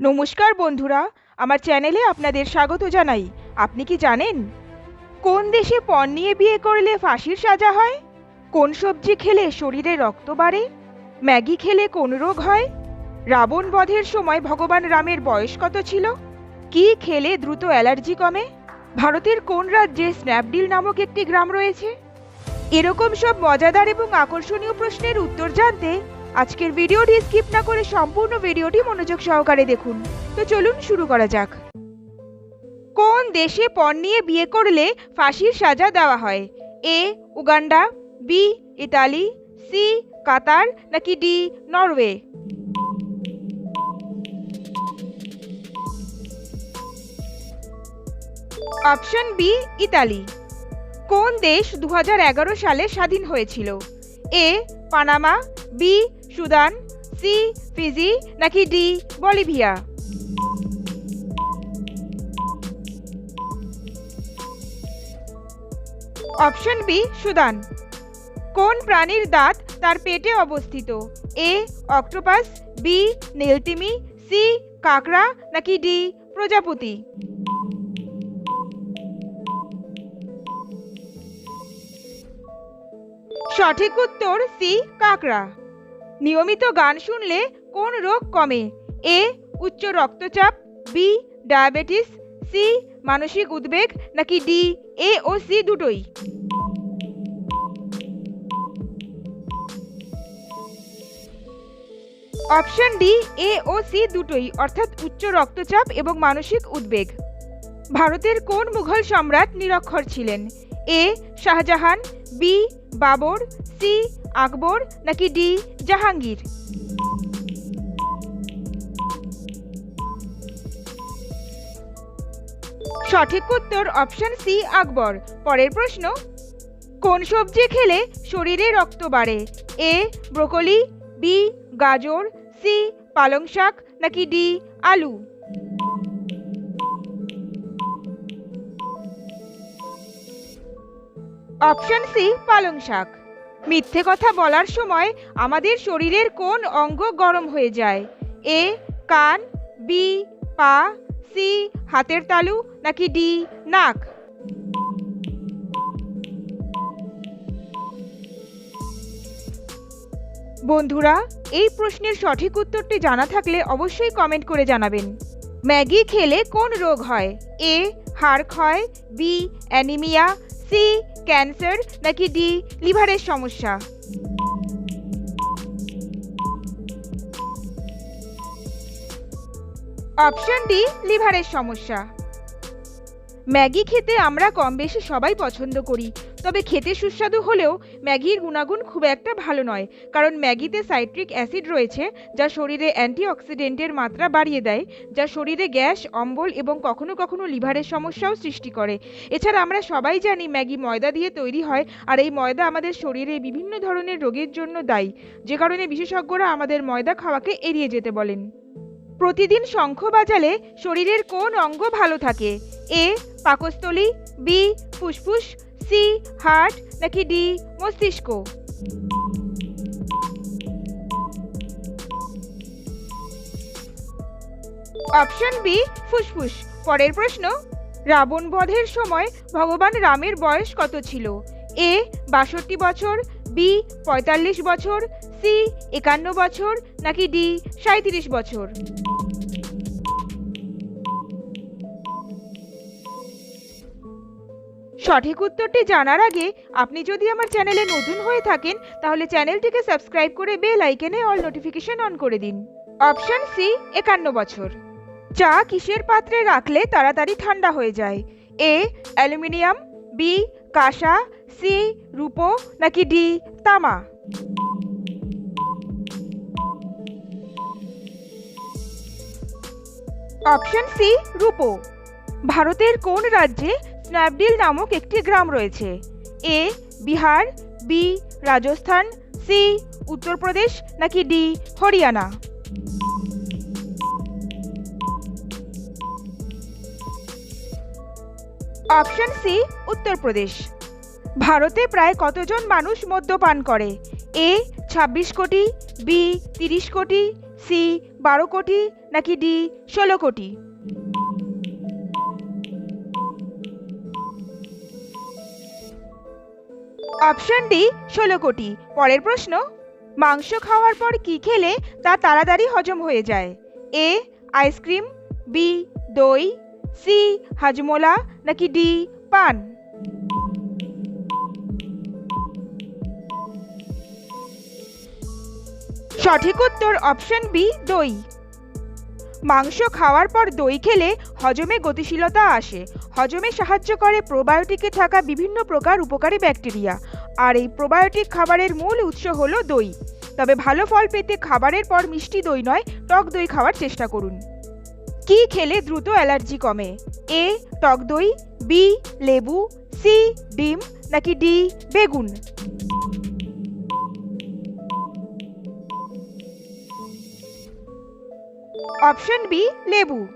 নমস্কার বন্ধুরা, আমার চ্যানেলে আপনাদের স্বাগত জানাই। আপনি কি জানেন, কোন দেশে পণ নিয়ে বিয়ে করলে ফাঁসির সাজা হয়? কোন সবজি খেলে শরীরে রক্ত বাড়ে? ম্যাগি খেলে কোন রোগ হয়? রাবণ বধের সময় ভগবান রামের বয়স কত ছিল? কি খেলে দ্রুত অ্যালার্জি কমে? ভারতের কোন রাজ্যে স্ন্যাপডিল নামক একটি গ্রাম রয়েছে? এরকম সব মজাদার এবং আকর্ষণীয় প্রশ্নের উত্তর জানতে আজকের ভিডিওটি স্কিপ না করে সম্পূর্ণ ভিডিওটি মনোযোগ সহকারে দেখুন। তো চলুন শুরু করা যাক। কোন দেশে পণ নিয়ে বিয়ে করলে ফাঁসির সাজা দেওয়া হয়? A, Uganda, B, Italy, C, Qatar, নাকি D, Norway? Option B, Italy. কোন দেশ দু হাজার এগারো সালে স্বাধীন হয়েছিল? A, Panama, B Sudan C Fiji নাকি D Bolivia option B Sudan. কোন প্রাণীর দাঁত তার পেটে অবস্থিত? এ অক্টোপাস বি নীলতিমি সি কাকড়া, নাকি ডি প্রজাপতি? সঠিক উত্তর সি কাকড়া। নিয়মিত গান শুনলে কোন রোগ কমে? এ, উচ্চ রক্তচাপ, বি, ডায়াবেটিস, সি, মানসিক উদ্বেগ, নাকি ডি, এ ও সি দুটোই? অপশন ডি, এ ও সি দুটোই, অর্থাৎ উচ্চ রক্তচাপ এবং মানসিক উদ্বেগ। ভারতের কোন মুঘল সম্রাট নিরক্ষর ছিলেন? A, Shahjahan, B, Babur, C Akbar নাকি ডি জাহাঙ্গীর? সঠিক উত্তর অপশন সি আকবর। পরের প্রশ্ন, কোন সবজি খেলে শরীরে রক্ত বাড়ে? এ, ব্রোকলি, বি, গাজর, সি, পালং শাক নাকি ডি, আলু? অপশন সি পালং শাক। মিথ্যে কথা বলার সময় আমাদের শরীরের কোন অঙ্গ গরম হয়ে যায়? এ, কান, বি, পা, সি, হাতের তালু, নাকি ডি, নাক? বন্ধুরা, এই প্রশ্নের সঠিক উত্তরটি জানা থাকলে অবশ্যই কমেন্ট করে জানাবেন। ম্যাগি খেলে কোন রোগ হয়? এ, হাড় ক্ষয়, বি, অ্যানিমিয়া সি ক্যান্সার নাকি ডি লিভারের সমস্যা? অপশন ডি লিভারের সমস্যা। ম্যাগি খেতে আমরা কম বেশি সবাই পছন্দ করি। তবে খেতে সুস্বাদু হলেও ম্যাগির গুণাগুণ খুব একটা ভালো নয়, কারণ ম্যাগিতে সাইট্রিক অ্যাসিড রয়েছে, যা শরীরে অ্যান্টিঅক্সিডেন্টের মাত্রা বাড়িয়ে দেয়, যা শরীরে গ্যাস, অম্বল এবং কখনো কখনো লিভারের সমস্যাও সৃষ্টি করে। এছাড়া আমরা সবাই জানি ম্যাগি ময়দা দিয়ে তৈরি হয়, আর এই ময়দা আমাদের শরীরে বিভিন্ন ধরনের রোগের জন্য দায়ী। যে কারণে বিশেষজ্ঞরা আমাদের ময়দা খাওয়াকে এড়িয়ে যেতে বলেন। প্রতিদিন শঙ্খ বাজালে শরীরের কোন অঙ্গ ভালো থাকে? এ, পাকস্থলী, বি, ফুসফুস সি হার্ট নাকি ডি মস্তিষ্ক? অপশন বি ফুসফুস। পরের প্রশ্ন, রাবণ বধের সময় ভগবান রামের বয়স কত ছিল? এ বাষট্টি বছর বি পঁয়তাল্লিশ বছর সি একান্ন বছর, নাকি ডি সাঁত্রিশ বছর? সঠিক উত্তরটি জানার আগে আপনি যদি আমার চ্যানেলে নতুন হয়ে থাকেন, তাহলে চ্যানেলটিকে সাবস্ক্রাইব করে বেল আইকনে অল নোটিফিকেশন অন করে দিন। অপশন সি, একান্ন বছর। চা কিসের পাত্রে রাখলে তাড়াতাড়ি ঠান্ডা হয়ে যায়? এ, অ্যালুমিনিয়াম, বি, কাঁসা, সি, রূপো, নাকি ডি, তামা? অপশন সি, রূপো। ভারতের কোন রাজ্যে স্ন্যাপডিল নামক একটি গ্রাম রয়েছে। A, Bihar, B, Rajasthan, C, Uttar Pradesh, নাকি D, Haryana. Option C, Uttar Pradesh. ভারতে প্রায় কতজন মানুষ মদ্যপান করে? এ, ছাব্বিশ কোটি, বি, তিরিশ কোটি, সি, বারো কোটি, নাকি ডি, ষোলো কোটি? অপশন ডি, ষোলো কোটি। পরের প্রশ্ন, মাংস খাওয়ার পর কি খেলে তা তাড়াতাড়ি হজম হয়ে যায়? এ, আইসক্রিম, বি, দই, সি, হাজমোলা, নাকি ডি, পান? সঠিক উত্তর অপশন বি, দই। মাংস খাওয়ার পর দই খেলে হজমে গতিশীলতা আসে। হজমে সাহায্য করে প্রোবায়োটিকে থাকা বিভিন্ন প্রকার উপকারী ব্যাকটেরিয়া। আর এই প্রোবায়োটিক খাবারের মূল উৎস হলো দই। তবে ভালো ফল পেতে খাবারের পর মিষ্টি দই নয়, টক দই খাওয়ার চেষ্টা করুন। কি খেলে দ্রুত অ্যালার্জি কমে? এ, টক দই, বি, লেবু, সি, ডিম, নাকি ডি, বেগুন? অপশন বি, লেবু।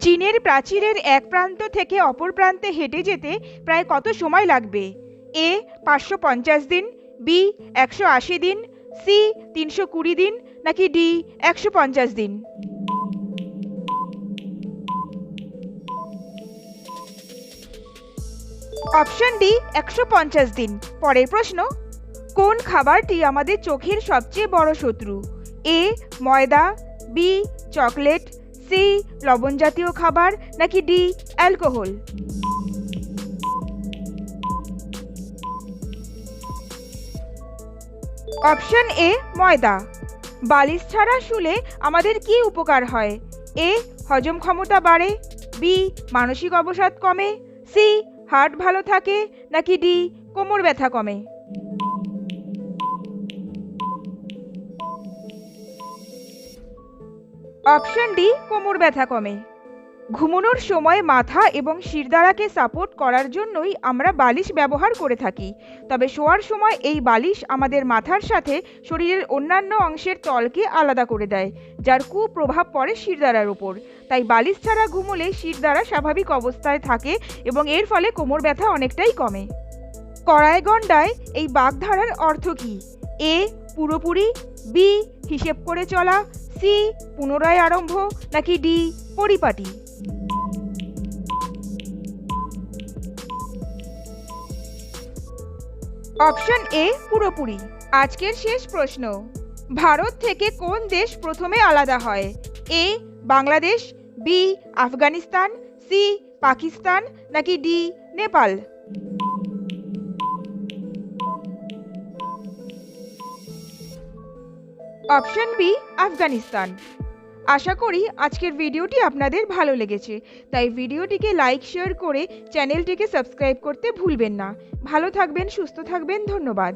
চীনের প্রাচীরের এক প্রান্ত থেকে অপর প্রান্তে হেঁটে যেতে প্রায় কত সময় লাগবে? এ, পাঁচশো পঞ্চাশ দিন, বি, একশো আশি দিন, সি, তিনশো কুড়ি দিন, নাকি ডি, একশো পঞ্চাশ দিন? অপশন ডি, একশো পঞ্চাশ দিন। পরের প্রশ্ন, কোন খাবারটি আমাদের চোখের সবচেয়ে বড় শত্রু? এ, ময়দা, বি চকলেট, সি লবণ জাতীয় খাবার, নাকি ডি, অ্যালকোহল? অপশন এ, ময়দা। বালিশ ছাড়া শুলে আমাদের কি উপকার হয়? এ, হজম ক্ষমতা বাড়ে। বি, মানসিক অবসাদ কমে। সি, হার্ট ভালো থাকে। নাকি ডি, কোমর ব্যথা কমে? অপশন ডি, কোমর ব্যথা কমে। ঘুমানোর সময় মাথা এবং শিরদাঁড়াকে সাপোর্ট করার জন্যই আমরা বালিশ ব্যবহার করে থাকি। তবে শোয়ার সময় এই বালিশ আমাদের মাথার সাথে শরীরের অন্যান্য অংশের তলকে আলাদা করে দেয়, যার কুপ্রভাব পড়ে শিরদাঁড়ার উপর। তাই বালিশ ছাড়া ঘুমোলে শিরদাঁড়া স্বাভাবিক অবস্থায় থাকে এবং এর ফলে কোমর ব্যথা অনেকটাই কমে। কড়াইগন্ডায় এই বাগধারার অর্থ কী? এ, পুরোপুরি, বি, হিসেব করে চলা সি পুনরায় আরম্ভ নাকি ডি পরিপাটি? অপশন এ, পুরোপুরি। আজকের শেষ প্রশ্ন। ভারত থেকে কোন দেশ প্রথমে আলাদা হয়? A, Bangladesh, B, Afghanistan, C, Pakistan নাকি D, Nepal? Option B, Afghanistan. আশা করি আজকের ভিডিওটি আপনাদের ভালো লেগেছে। তাই ভিডিওটিকে লাইক, শেয়ার করে চ্যানেলটিকে সাবস্ক্রাইব করতে ভুলবেন না। ভালো থাকবেন, সুস্থ থাকবেন, ধন্যবাদ।